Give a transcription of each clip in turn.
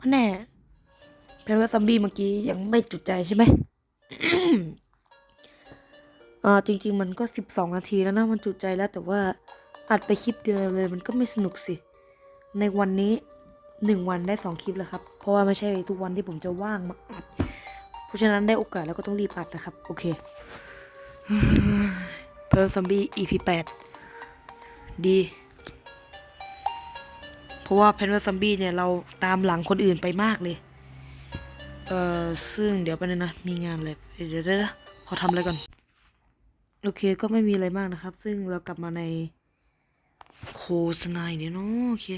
พะแน่แปลว่าซอมบี้เมื่อกี้ยังไม่จุดใจใช่ไหมเออจริง ๆ มันก็สิบสองนาทีแล้วนะมันจุใจแล้วแต่ว่าอัดไปคลิปเดียวเลยมันก็ไม่สนุกสิ ในวันนี้หนึ่งวันได้สองคลิปแล้วครับ เพราะว่าไม่ใช่ทุกวันที่ผมจะว่างมาอัด เพราะฉะนั้นได้โอกาสแล้วก็ต้องรีบอัดนะครับ โอเคเพลซอมบี้ EP แปดดี เพราะว่าเพนว่าซอมบี้เนี่ยเราตามหลังคนอื่นไปมากเลย เอ่อ ซึ่งเดี๋ยวไปบนึงนะ มีงานเดี๋ยเดี๋ยวเดี๋ยวขอทำอะไรก่อน โอเค ก็ไม่มีอะไรมากนะครับ ซึ่งเรากลับมาในโฆษณาเนี่ยเนาะโอเค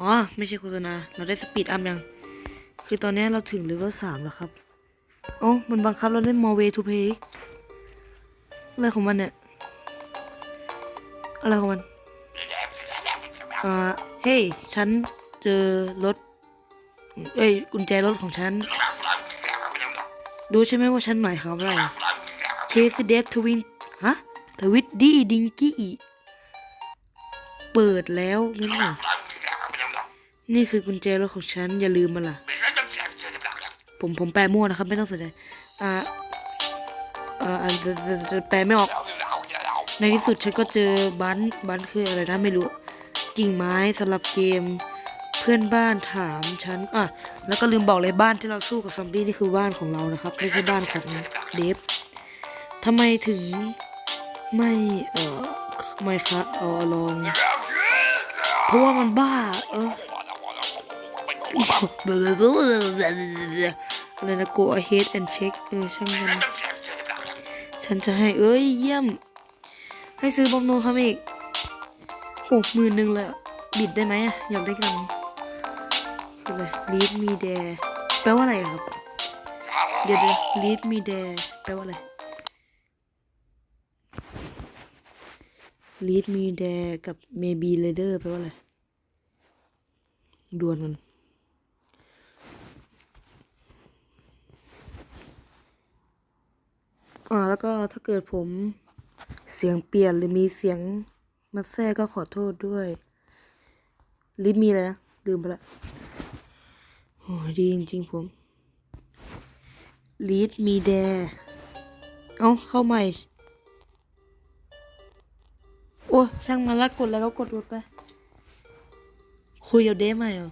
อ๋อ ไม่ใช่โฆษณา เราได้สปีดอัพยัง คือตอนนี้เราถึงเลเวลสามแล้วครับอ๋อมันบังคับเราเล่น more way to play อะไรของมันเนี่ย อะไรของมัน อ่า เฮ้ย ฉันเจอรถ เอ้ย กุญแจรถของฉัน ดูใช่ไหมว่าฉันหมายความอะไรเชสเดฟทวิน ฮะ ทวิตดี้ดิงกี้ เปิดแล้วงั้นเหรอนี่คือกุญแจรถของฉัน อย่าลืมมันล่ะ ผมผมแปลมั่วนะครับ ไม่ต้องสนใจอ่าอ่าอ่าแปลไม่ออก ในที่สุดฉันก็เจอบันบันคืออะไรนะไม่รู้ กิ่งไม้สำหรับเกม เพื่อนบ้านถามฉันอะแล้วก็ลืมบอกเลยบ้านที่เราสู้กับซอมบี้นี่คือบ้านของเรานะครับ ไม่ใช่บ้านของเดฟทำไมถึงไม่เอ่อไม่คะเอาลองเพราะว่ามันบ้า เอออะไรนะ go ahead and check เออช่างมัน ฉันจะให้เอ้ยเยี่ยม ให้ซื้อบอมโนครับอีก หกหมื่นหนึ่งเลยบิดได้ไหมอะอยากได้กันคืออะไร lead me there แปลว่าอะไรครับ เดี๋ยวเดี๋ยว lead me there แปลว่าอะไร lead me there กับ maybe later แปลว่าอะไรดวลมันอ่าแล้วก็ถ้าเกิดผมเสียงเปลี่ยนหรือมีเสียง มาแทรกก็ขอโทษด้วย ลิฟมีอะไรนะ ลืมไปละโอ้ดีจริงๆผม lead me there เอาเข้าใหม่ โอ้ช่างมันละกดแล้วก็กดกดไป คุยกับเดฟไหมเหรอ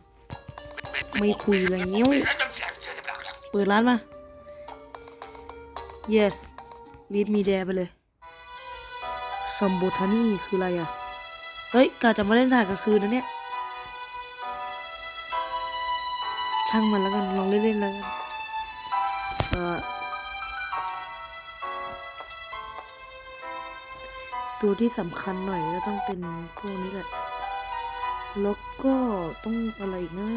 ไม่คุยอะไรเงี้ยเปิดร้านมา yes lead me there ไปเลย ซอมโบทานีคืออะไรอะ เฮ้ยกาจะมาเล่นถ่ายกลางคืนนะเนี่ย ช่างมันแล้วกันลองเล่นๆแล้วกันเออตัวที่สำคัญหน่อยก็ต้องเป็นพวกนี้แหละ แล้วก็ต้องอะไรอีกนะ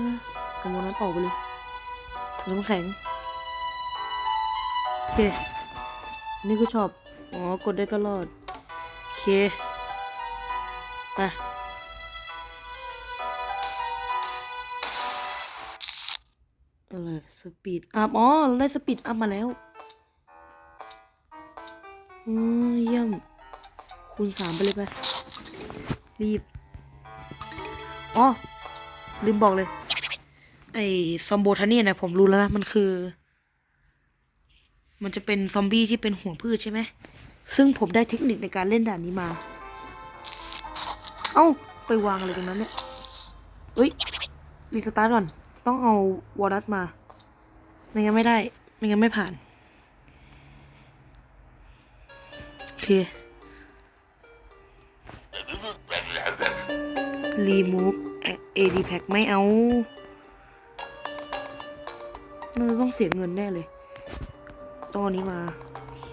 เอาโมนั้นออกไปเลยถุงน้ำแข็ง โอเค นี่คือชอบ อ๋อ กดได้ตลอด เคไปอะไรสปีดอัพอ๋อได้สปีดอัพมาแล้วอือเยี่ยม คูณสามไปเลยไป รีบ อ๋อ ลืมบอกเลย ไอ้ซอมโบทานี่นะผมรู้แล้วนะ มันคือ มันจะเป็นซอมบี้ที่เป็นหัวพืชใช่ไหม ซึ่งผมได้เทคนิคในการเล่นด่านนี้มา เอ้า ไปวางอะไรตรงนั้นเนี่ยเฮ้ย รีสตาร์ทก่อน ต้องเอาวอลนัทมา ไม่งั้นไม่ได้ ไม่งั้นไม่ผ่าน โอเค รีมูฟเอดีแพ็ไม่เอาน่าจะต้องเสียเงินแน่เลย ต้องเอานี้มา โอเค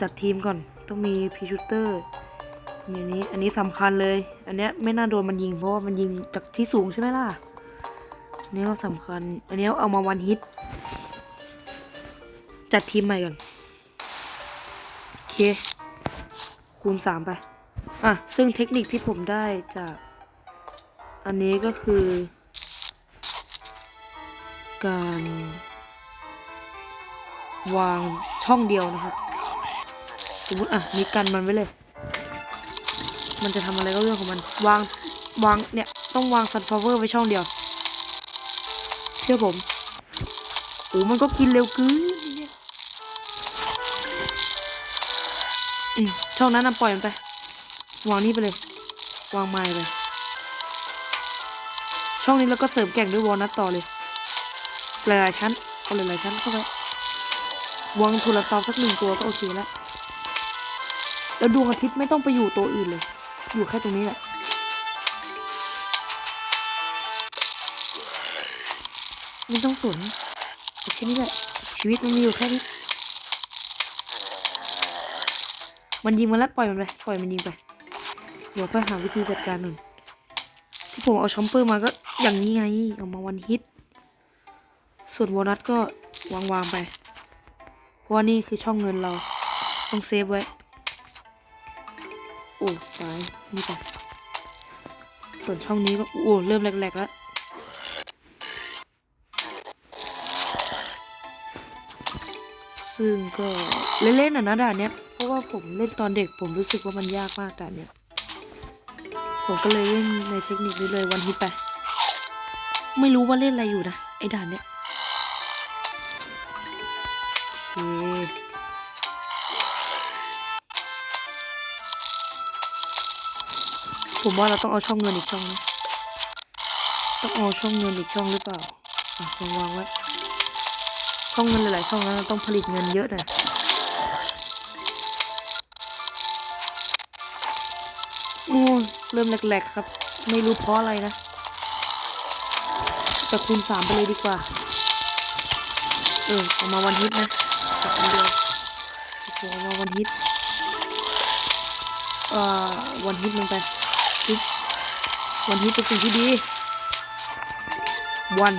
จัดทีมก่อน ต้องมีพีชูเตอร์มีอันนี้ อันนี้สำคัญเลย อันเนี้ยไม่น่าโดนมันยิง เพราะว่ามันยิงจากที่สูงใช่ไหมล่ะอันนี้ก็สำคัญ อันนี้เอามาวันฮิต จัดทีมใหม่ก่อน โอเค คูณสามไป อะ ซึ่งเทคนิคที่ผมได้จาก อันนี้ก็คือ การ วางช่องเดียวนะครับ สมมติอะมีกันมันไว้เลย มันจะทำอะไรก็เรื่องของมันวางวางเนี่ยต้องวางซันฟลาวเวอร์ไว้ช่องเดียว เชื่อผมโอ้มันก็กินเร็วเกินเนี่ยอืมช่องนั้นน่ะปล่อยมันไป วางนี่ไปเลย วางไม้ไปช่องนี้แล้วก็เสริมแก่งด้วยวอลนัทต่อเลย หลายๆชั้นเอาหลายๆชั้นเข้าไปวางทุลตอสักหนึ่งตัวก็โอเคแล้ว แล้วดวงอาทิตย์ไม่ต้องไปอยู่ตัวอื่นเลย อยู่แค่ตรงนี้แหละ ไม่ต้องสนโอเคนี่แหละ ชีวิตมันมีอยู่แค่นี้ มันยิงมาแล้วปล่อยมันไป ปล่อยมันยิงไป เดี๋ยวค่อยหาวิธีจัดการหน่อยที่ผมเอาชอมเปอร์มาก็อย่างนี้ไง เอามาวันฮิต ส่วนโบนัสก็วางวางๆไป เพราะว่านี่คือช่องเงินเรา ต้องเซฟไว้ โอ้ตายนี่ไปส่วนช่องนี้ก็โอ้เริ่มแหลกๆแล้วซึ่งก็เล่นๆอะนะด่านเนี้ยเพราะว่าผมเล่นตอนเด็กผมรู้สึกว่ามันยากมากด่านเนี้ยผมก็เลยเล่นในเทคนิคนี้เลยวันฮิตไป ไม่รู้ว่าเล่นอะไรอยู่นะไอ้ด่านเนี้ย ผมว่าเราต้องเอาช่องเงินอีกช่องนะต้องเอาช่องเงินอีกช่องหรือเปล่าอะลองวางไว้ช่องเงินหลายๆช่องนั้นเราต้องผลิตเงินเยอะหน่อยโอ้เริ่มแหลกๆครับ ไม่รู้เพราะอะไรนะ แต่คูณสามไปเลยดีกว่า เออเอามาวันฮิตนะจับอันเดียวโอ้โหเอามาวันฮิต เอ่อ วันฮิตลงไป วันที่เป็นสิ่งที่ดี วัน